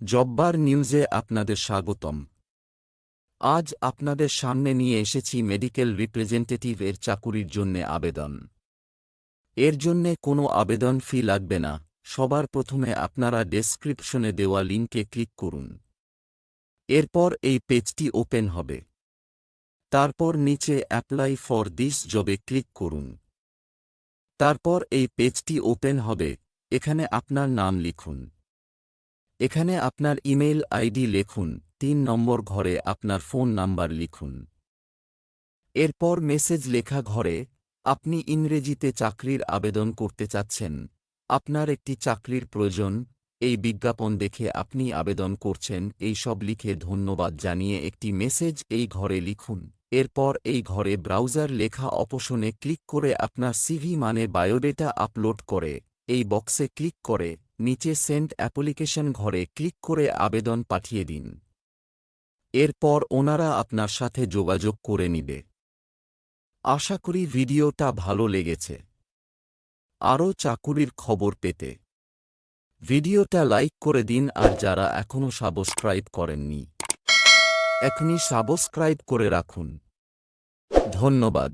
জব্বার নিউজে আপনাদের স্বাগতম। আজ আপনাদের সামনে নিয়ে এসেছি মেডিকেল রিপ্রেজেন্টেটিভ এর চাকুরির জন্যে আবেদন। এর জন্যে কোনো আবেদন ফি লাগবে না, সবার প্রথমে আপনারা ডেসক্রিপশনে দেওয়া লিঙ্কে ক্লিক করুন। এরপর এই পেজটি ওপেন হবে। তারপর নিচে অ্যাপ্লাই ফর দিস জবে ক্লিক করুন। তারপর এই পেজটি ওপেন হবে, এখানে আপনার নাম লিখুন। এখানে আপনার ইমেইল আইডি লিখুন, তিন নম্বর ঘরে আপনার ফোন নাম্বার লিখুন। এরপর মেসেজ লেখা ঘরে, আপনি ইংরেজিতে চাকরির আবেদন করতে চাচ্ছেন। আপনার একটি চাকরির প্রয়োজন, এই বিজ্ঞাপন দেখে আপনি আবেদন করছেন, এই সব লিখে ধন্যবাদ জানিয়ে একটি মেসেজ এই ঘরে লিখুন। এরপর এই ঘরে ব্রাউজার লেখা অপশনে ক্লিক করে আপনার সিভি মানে বায়োডেটা আপলোড করে, এই বক্সে ক্লিক করে। নিচে সেন্ট অ্যাপ্লিকেশন ঘরে ক্লিক করে আবেদন পাঠিয়ে দিন। এরপর ওনারা আপনার সাথে যোগাযোগ করে নিবে। আশা করি ভিডিওটা ভালো লেগেছে। আরও চাকুরির খবর পেতে। ভিডিওটা লাইক করে দিন আর যারা এখনও সাবস্ক্রাইব করেননি, এখনই সাবস্ক্রাইব করে রাখুন। ধন্যবাদ।